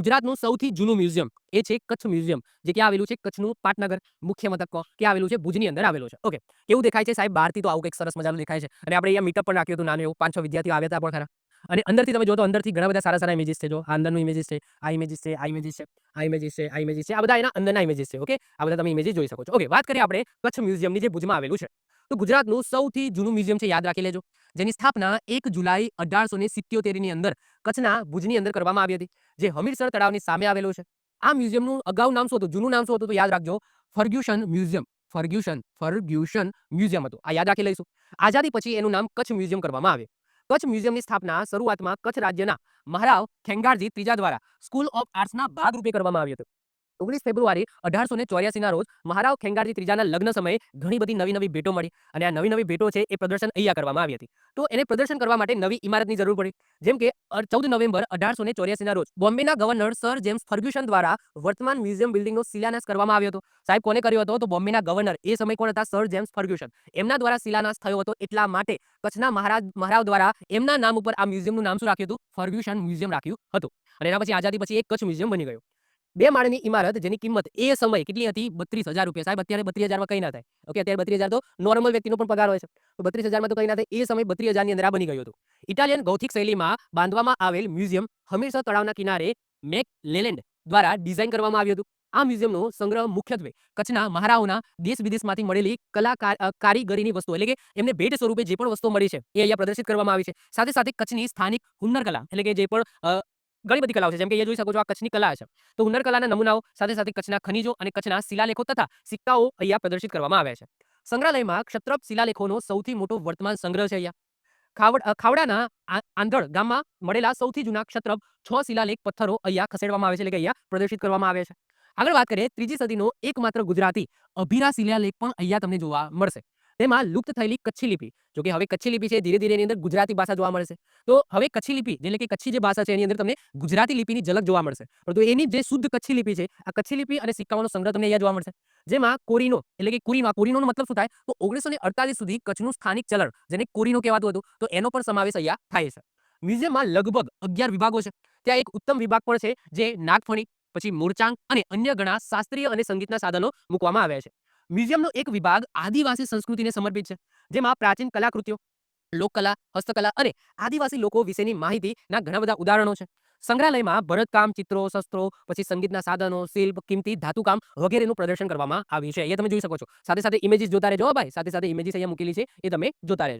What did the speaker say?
ગુજરાતનું સૌથી જૂનું મ્યુઝિયમ એ છે કચ્છ મ્યુઝિયમ, જે ક્યાં આવેલું છે? કચ્છનું પાટનગર, મુખ્ય મથક ક્યાં આવેલું છે? ભુજની અંદર આવેલું છે. ઓકે, કેવું દેખાય છે સાહેબ? બહારથી તો આવું કંઈક સરસ મજાનું દેખાય છે. અને આપણે અહીંયા મીટઅપ પણ રાખ્યું હતું નાનું એવું, પાંચ છ વિદ્યાર્થીઓ આવ્યા હતા પણ ખરા. અને અંદરથી તમે જો તો અંદરથી ઘણા બધા સારા સારા ઇમેજીસ છે, જો. આ અંદરનું ઇમેજીસ છે, આ ઇમેજીસ છે, આ ઇમેજીસ છે, આ ઇમેજીસ છે, આ ઇમેજીસ છે, આ બધા એના અંદરના ઇમેજીસ છે, ઓકે? આ બધા તમે ઇમેજીસ જોઈ શકો છો. ઓકે, વાત કરીએ આપણે કચ્છ મ્યુઝિયમની જે ભુજમાં આવેલું છે. તો ગુજરાતનું સૌથી જૂનું મ્યુઝિયમ છે, યાદ રાખી લેજો. જેની સ્થાપના એક જુલાઈ અઢારસો ને સિત્યોતેરની અંદર કચ્છના ભુજની અંદર કરવામાં આવી હતી, જે હમીરસર તળાવની સામે આવેલું છે. આ મ્યુઝિયમનું અગાઉ નામ શું હતું, જૂનું નામ શું હતું તો યાદ રાખજો Fergusson museum. Fergusson Fergusson museum હતું. આ યાદ રાખી લઈશું. આઝાદી પછી એનું નામ કચ્છ મ્યુઝિયમ કરવામાં આવે કચ્છ મ્યુઝિયમની સ્થાપના શરૂઆતમાં કચ્છ રાજ્યના મહારાવ ખેંગારજી ત્રીજા દ્વારા સ્કૂલ ઓફ આર્ટ્સના ભાગરૂપે કરવામાં આવી હતું. ઓગણીસ ફેબ્રુઆરી અઢારસો ને ચોર્યાસીના રોજ મહારાવ ખેંગારજી ત્રીજાના લગ્ન સમયે ઘણી બધી નવી નવી ભેટો મળી અને આ નવી નવી ભેટો છે એ પ્રદર્શન અહીંયા કરવામાં આવી હતી. તો એને પ્રદર્શન કરવા માટે નવી ઇમારતની જરૂર પડી. જેમ કે ચૌદ નવેમ્બર અઢારસો ને ચોર્યાસીના રોજ બોમ્બેના ગવર્નર સર જેમ્સ ફર્ગ્યુશન દ્વારા વર્તમાન મ્યુઝિયમ બિલ્ડિંગનો શિલાન્યાસ કરવામાં આવ્યો હતો. સાહેબ, કોને કર્યો હતો? તો બોમ્બેના ગવર્નર. એ સમય કોણ હતા? સર જેમ્સ ફર્ગ્યુશન એમના દ્વારા શિલાન્યાસ થયો હતો એટલા માટે કચ્છના મહારાજ, મહારાવ દ્વારા એમના નામ ઉપર આ મ્યુઝિયમનું નામ શું રાખ્યું હતું? ફર્ગ્યુશન મ્યુઝિયમ રાખ્યું હતું. અને એના પછી આઝાદી પછી એક કચ્છ મ્યુઝિયમ બની ગયું. બે માળની ઇમારત જેની કિંમત એ સમયે કેટલી હતી? બત્રીસ હજાર રૂપિયા. સાહેબ, અત્યારે બત્રીસ હજારમાં કંઈ ના થાય. ઓકે, અત્યારે બત્રીસ હજાર તો નોર્મલ વ્યક્તિનો પણ પગાર હોય છે. તો બત્રીસ હજારમાં તો કંઈ ના થાય. એ સમય બત્રીસ હજારની અંદર આ બની ગયું હતું. ઇટાલિયન ગૌથિક શૈલીમાં બાંધવામાં આવેલ મ્યુઝિયમ હમીરસર તળાવના કિનારે મેક લેલેન્ડ દ્વારા ડિઝાઇન કરવામાં આવ્યું હતું. આ મ્યુઝિયમનો સંગ્રહ મુખ્યત્વે કચ્છના મહારાઓના દેશ વિદેશમાંથી મળેલી કલા કારીગરીની વસ્તુ એટલે કે એમને ભેટ સ્વરૂપે જે પણ વસ્તુઓ મળી છે, એ અહીંયા પ્રદર્શિત કરવામાં આવી છે. સાથે સાથે કચ્છની સ્થાનિક હુન્નર કલા એટલે કે જે પણ ઘણી બધી કલાઓ છે. જેમ કે એ જોઈ શકો છો આ કચ્છની કલા છે. તો હુનર કલાના નમૂનાઓ સાથે સાથે કચ્છના ખનીજો અને કચ્છના શિલાલેખો તથા સિક્કાઓ અહીંયા પ્રદર્શિત કરવામાં આવ્યા છે. સંગ્રહાલયમાં ક્ષત્રપ શિલાલેખોનો સૌથી મોટો વર્તમાન સંગ્રહ છે અહીંયા. ખાવડ ખાવડાના આંધળ ગામમાં મળેલા સૌથી જૂના ક્ષત્રપ છ શિલાલેખ પથ્થરો અહીંયા ખસેડવામાં આવે છે. એટલે કે અહીંયા પ્રદર્શિત કરવામાં આવે છે. આગળ વાત કરીએ ત્રીજી સદીનો એકમાત્ર ગુજરાતી અભિરા શિલાલેખ પણ અહીંયા તમને જોવા મળશે. તેમાં લુપ્ત થયેલી કચ્છી લિપિ, જો કે હવે કચ્છી લિપિ છે, ધીરે ધીરે એની અંદર ગુજરાતી ભાષા જોવા મળશે. તો હવે કચ્છી લિપિ એટલે કે કચ્છી જે ભાષા છે, એની અંદર તમને ગુજરાતી લિપિની ઝલક જોવા મળશે. પરંતુ એની જે શુદ્ધ કચ્છી લિપિ છે, આ કચ્છી લિપિ અને સિક્કાઓનો સંગ્રહ તમને અહીંયા જોવા મળશે. જેમાં કોરીનો, એટલે કે કુરીમાં કોરીનો મતલબ શું થાય? તો ઓગણીસો સુધી કચ્છનું સ્થાનિક ચલણ, જેને કોરીનો કહેવાતું હતું, તો એનો પણ સમાવેશ અહીંયા થાય છે. મ્યુઝિયમમાં લગભગ અગિયાર વિભાગો છે. ત્યાં એક ઉત્તમ વિભાગ પણ છે, જે નાગફણી, પછી મૂર્ચાંક અને અન્ય ઘણા શાસ્ત્રીય અને સંગીતના સાધનો મૂકવામાં આવ્યા છે. મ્યુઝિયમનો એક વિભાગ આદિવાસી સંસ્કૃતિને સમર્પિત છે, જેમાં પ્રાચીન કલાકૃતિઓ, લોકકલા, હસ્તકલા અને આદિવાસી લોકો વિશેની માહિતીના ઘણા બધા ઉદાહરણો છે. સંગ્રહાલયમાં ભરતકામ ચિત્રો, શસ્ત્રો, પછી સંગીતના સાધનો, શિલ્પ, કિંમતી ધાતુકામ વગેરેનું પ્રદર્શન કરવામાં આવ્યું છે. એ તમે જોઈ શકો છો. સાથે સાથે ઇમેજીસ જોતા રહેજો ભાઈ. સાથે સાથે ઇમેજીસ અહીંયા મૂકેલી છે. એ તમે જોતા રહેજો.